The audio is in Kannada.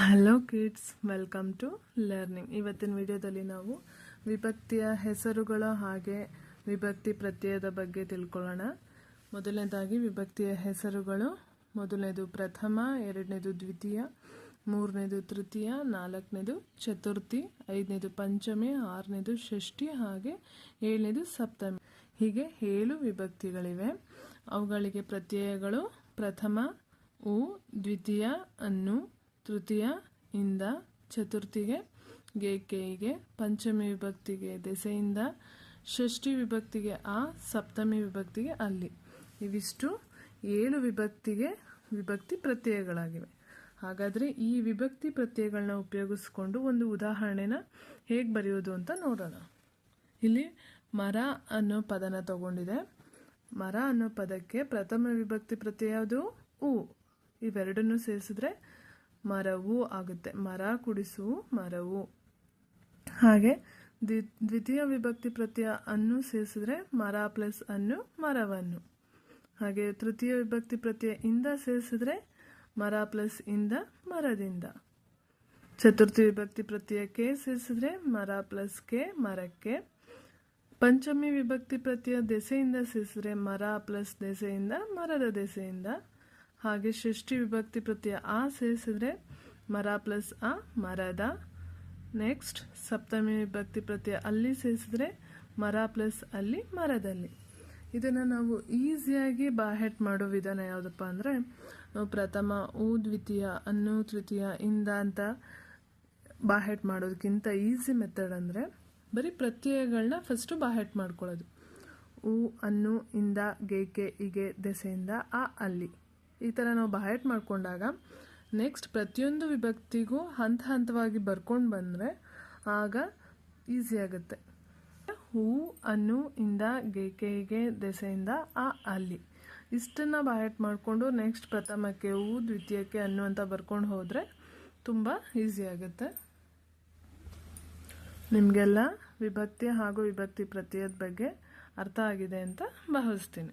Hello kids welcome to learning ಇವತ್ತಿನ ವಿಡಿಯೋದಲ್ಲಿ ನಾವು ವಿಭಕ್ತಿಯ ಹೆಸರುಗಳ ಹಾಗೆ ವಿಭಕ್ತಿ ಪ್ರತ್ಯಯದ ಬಗ್ಗೆ ತಿಳ್ಕೊಳ್ಳೋಣ. ಮೊದಲನೇದಾಗಿ ವಿಭಕ್ತಿಯ ಹೆಸರುಗಳು. ಮೊದಲನೇದು ಪ್ರಥಮ, ಎರಡನೇದು ದ್ವಿತೀಯ, ಮೂರನೇದು ತೃತೀಯ, ನಾಲ್ಕನೇದು ಚತುರ್ಥಿ, ಐದನೇದು ಪಂಚಮಿ, ಆರನೇದು ಷಷ್ಠಿ ಹಾಗೆ ಏಳನೇದು ಸಪ್ತಮಿ. ಹೀಗೆ ಏಳು ವಿಭಕ್ತಿಗಳಿವೆ. ಅವುಗಳಿಗೆ ಪ್ರತ್ಯಯಗಳು ಪ್ರಥಮ, ಉ, ದ್ವಿತೀಯ, ಅನ್ನು ತೃತೀಯ ಇಂದ ಚತುರ್ಥಿಗೆ ಗೆ ಕೆಗೆ ಪಂಚಮಿ ವಿಭಕ್ತಿಗೆ, ದೆಸೆಯಿಂದ ಷಷ್ಠಿ ವಿಭಕ್ತಿಗೆ, ಆ ಸಪ್ತಮಿ ವಿಭಕ್ತಿಗೆ, ಅಲ್ಲಿ. ಇವಿಷ್ಟು ಏಳು ವಿಭಕ್ತಿಗೆ ವಿಭಕ್ತಿ ಪ್ರತ್ಯಯಗಳಾಗಿವೆ. ಹಾಗಾದರೆ ಈ ವಿಭಕ್ತಿ ಪ್ರತ್ಯಯಗಳನ್ನ ಉಪಯೋಗಿಸ್ಕೊಂಡು ಒಂದು ಉದಾಹರಣೆನ ಹೇಗೆ ಬರೆಯೋದು ಅಂತ ನೋಡೋಣ. ಇಲ್ಲಿ ಮರ ಅನ್ನೋ ಪದನ ತಗೊಂಡಿದೆ. ಮರ ಅನ್ನೋ ಪದಕ್ಕೆ ಪ್ರಥಮ ವಿಭಕ್ತಿ ಪ್ರತ್ಯಯ ಯಾವುದು? ಉ. ಇವೆರಡನ್ನು ಸೇರಿಸಿದ್ರೆ ಮರವು ಆಗುತ್ತೆ. ಮರ ಕುಡಿಸು, ಮರವು. ಹಾಗೆ ದ್ವಿ, ದ್ವಿತೀಯ ವಿಭಕ್ತಿ ಪ್ರತ್ಯಯ ಅನ್ನು ಸೇರಿಸಿದ್ರೆ ಮರ ಪ್ಲಸ್ ಅನ್ನು, ಮರವನ್ನು. ಹಾಗೆ ತೃತೀಯ ವಿಭಕ್ತಿ ಪ್ರತ್ಯಯ ಇಂದ ಸೇರಿಸಿದ್ರೆ ಮರ ಪ್ಲಸ್ ಇಂದ ಮರದಿಂದ. ಚತುರ್ಥಿ ವಿಭಕ್ತಿ ಪ್ರತ್ಯಯಕ್ಕೆ ಸೇರಿಸಿದ್ರೆ ಮರ ಪ್ಲಸ್ ಕೆ, ಮರಕ್ಕೆ. ಪಂಚಮಿ ವಿಭಕ್ತಿ ಪ್ರತ್ಯಯ ದೆಸೆಯಿಂದ ಸೇರಿಸಿದ್ರೆ ಮರ ಪ್ಲಸ್ ದೆಸೆಯಿಂದ ಮರದ ದೆಸೆಯಿಂದ. ಹಾಗೆ ಷಷ್ಠಿ ವಿಭಕ್ತಿ ಪ್ರತ್ಯಯ ಆ ಸೇರಿಸಿದ್ರೆ ಮರ ಪ್ಲಸ್ ಆ ಮರದ. ನೆಕ್ಸ್ಟ್ ಸಪ್ತಮಿ ವಿಭಕ್ತಿ ಪ್ರತ್ಯಯ ಅಲ್ಲಿ ಸೇರಿಸಿದ್ರೆ ಮರ ಪ್ಲಸ್ ಅಲ್ಲಿ ಮರದಲ್ಲಿ. ಇದನ್ನು ನಾವು ಈಸಿಯಾಗಿ ಬಾಹೆಟ್ ಮಾಡೋ ವಿಧಾನ ಯಾವುದಪ್ಪ ಅಂದರೆ, ನಾವು ಪ್ರಥಮ, ಊ, ದ್ವಿತೀಯ, ಅನ್ನು, ತೃತೀಯ, ಇಂದ ಅಂತ ಬಾಹೆಟ್ ಮಾಡೋದಕ್ಕಿಂತ ಈಸಿ ಮೆಥಡ್ ಅಂದರೆ ಬರೀ ಪ್ರತ್ಯಯಗಳನ್ನ ಫಸ್ಟು ಬಾಹೆಟ್ ಮಾಡ್ಕೊಳ್ಳೋದು. ಊ, ಅನ್ನು, ಇಂದ ಗೇಕೆ ಇಗೆ, ದೆಸೆಯಿಂದ ಆ, ಅಲ್ಲಿ. ಈ ಥರ ನಾವು ಬಾಯಟ್ ಮಾಡಿಕೊಂಡಾಗ ನೆಕ್ಸ್ಟ್ ಪ್ರತಿಯೊಂದು ವಿಭಕ್ತಿಗೂ ಹಂತ ಹಂತವಾಗಿ ಬರ್ಕೊಂಡು ಬಂದರೆ ಆಗ ಈಸಿ ಆಗುತ್ತೆ. ಹೂ ಅನ್ನು ಇಂದ ಗೇಕೆಗೆ ದೆಸೆಯಿಂದ ಆ ಅಲ್ಲಿ. ಇಷ್ಟನ್ನು ಬಾಯಟ್ ಮಾಡಿಕೊಂಡು ನೆಕ್ಸ್ಟ್ ಪ್ರಥಮಕ್ಕೆ ಹೂ, ದ್ವಿತೀಯಕ್ಕೆ ಅನ್ನು ಅಂತ ಬರ್ಕೊಂಡು ಹೋದರೆ ತುಂಬ ಈಸಿ ಆಗುತ್ತೆ. ನಿಮಗೆಲ್ಲ ವಿಭಕ್ತಿ ಹಾಗೂ ವಿಭಕ್ತಿ ಪ್ರತ್ಯಯದ ಬಗ್ಗೆ ಅರ್ಥ ಆಗಿದೆ ಅಂತ ಭಾವಿಸ್ತೀನಿ.